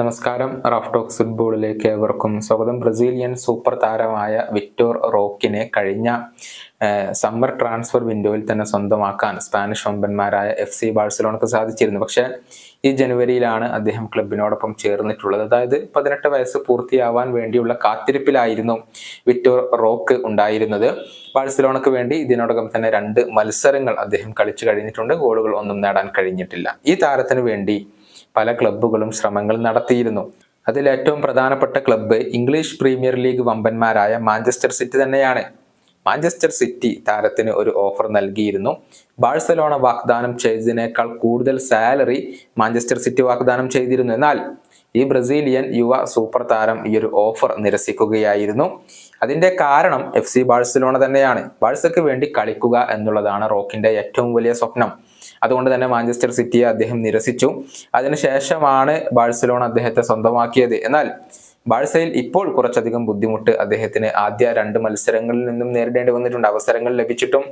നമസ്കാരം. Raf talks ഫുട്ബോളിലേക്ക് ഏവർക്കും സ്വാഗതം. ബ്രസീലിയൻ സൂപ്പർ താരമായ വിക്ടോർ റോക്കിനെ കഴിഞ്ഞ സമ്മർ ട്രാൻസ്ഫർ വിൻഡോയിൽ തന്നെ സ്വന്തമാക്കാൻ സ്പാനിഷ് വമ്പന്മാരായ എഫ് സി ബാഴ്സലോണക്ക് സാധിച്ചിരുന്നു. പക്ഷേ ഈ ജനുവരിയിലാണ് അദ്ദേഹം ക്ലബിനോടൊപ്പം ചേർന്നിട്ടുള്ളത്. അതായത് പതിനെട്ട് വയസ്സ് പൂർത്തിയാവാൻ വേണ്ടിയുള്ള കാത്തിരിപ്പിലായിരുന്നു വിക്ടോർ റോക്ക് ഉണ്ടായിരുന്നത്. ബാഴ്സലോണക്ക് വേണ്ടി ഇതിനോടകം തന്നെ രണ്ട് മത്സരങ്ങൾ അദ്ദേഹം കളിച്ചു കഴിഞ്ഞിട്ടുണ്ട്. ഗോളുകൾ ഒന്നും നേടാൻ കഴിഞ്ഞിട്ടില്ല. ഈ താരത്തിന് വേണ്ടി പല ക്ലബ്ബുകളും ശ്രമങ്ങൾ നടത്തിയിരുന്നു. അതിൽ ഏറ്റവും പ്രധാനപ്പെട്ട ക്ലബ്ബ് ഇംഗ്ലീഷ് പ്രീമിയർ ലീഗ് വമ്പന്മാരായ മാഞ്ചസ്റ്റർ സിറ്റി തന്നെയാണ്. മാഞ്ചസ്റ്റർ സിറ്റി താരത്തിന് ഒരു ഓഫർ നൽകിയിരുന്നു. ബാഴ്സലോണ വാഗ്ദാനം ചെയ്തതിനേക്കാൾ കൂടുതൽ സാലറി മാഞ്ചസ്റ്റർ സിറ്റി വാഗ്ദാനം ചെയ്തിരുന്നു. എന്നാൽ ഈ ബ്രസീലിയൻ യുവ സൂപ്പർ താരം ഈ ഒരു ഓഫർ നിരസിക്കുകയായിരുന്നു. അതിന്റെ കാരണം എഫ് സി ബാഴ്സലോണ തന്നെയാണ്. ബാഴ്സയ്ക്ക് വേണ്ടി കളിക്കുക എന്നുള്ളതാണ് റോക്കിന്റെ ഏറ്റവും വലിയ സ്വപ്നം. അതുകൊണ്ട് തന്നെ മാഞ്ചസ്റ്റർ സിറ്റിയെ അദ്ദേഹം നിരസിച്ചു. അതിനുശേഷമാണ് ബാഴ്സലോണ അദ്ദേഹത്തെ സ്വന്തമാക്കിയത്. എന്നാൽ ബാഴ്സയിൽ ഇപ്പോൾ കുറച്ചധികം ബുദ്ധിമുട്ട് അദ്ദേഹത്തിന് ആദ്യ രണ്ട് മത്സരങ്ങളിൽ നിന്നും നേരിടേണ്ടി വന്നിട്ടുണ്ട്. അവസരങ്ങൾ ലഭിച്ചിട്ടും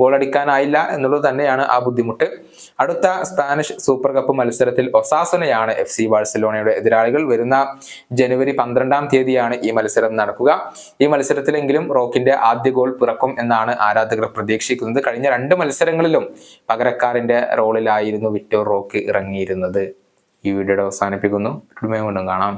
ഗോളടിക്കാനായില്ല എന്നുള്ളത് തന്നെയാണ് ആ ബുദ്ധിമുട്ട്. അടുത്ത സ്പാനിഷ് സൂപ്പർ കപ്പ് മത്സരത്തിൽ ഒസാസുനയാണ് എഫ് സി ബാഴ്സലോണയുടെ എതിരാളികൾ വരുന്ന ജനുവരി പന്ത്രണ്ടാം തീയതിയാണ് ഈ മത്സരം നടക്കുക. ഈ മത്സരത്തിലെങ്കിലും റോക്കിന്റെ ആദ്യ ഗോൾ പിറക്കും എന്നാണ് ആരാധകർ പ്രതീക്ഷിക്കുന്നത്. കഴിഞ്ഞ രണ്ട് മത്സരങ്ങളിലും പകരക്കാരന്റെ റോളിലായിരുന്നു വിക്ടോർ റോക്ക് ഇറങ്ങിയിരുന്നത്. ഈ വീഡിയോയുടെ അവസാനിപ്പിക്കുന്നു. വീണ്ടും കാണാം.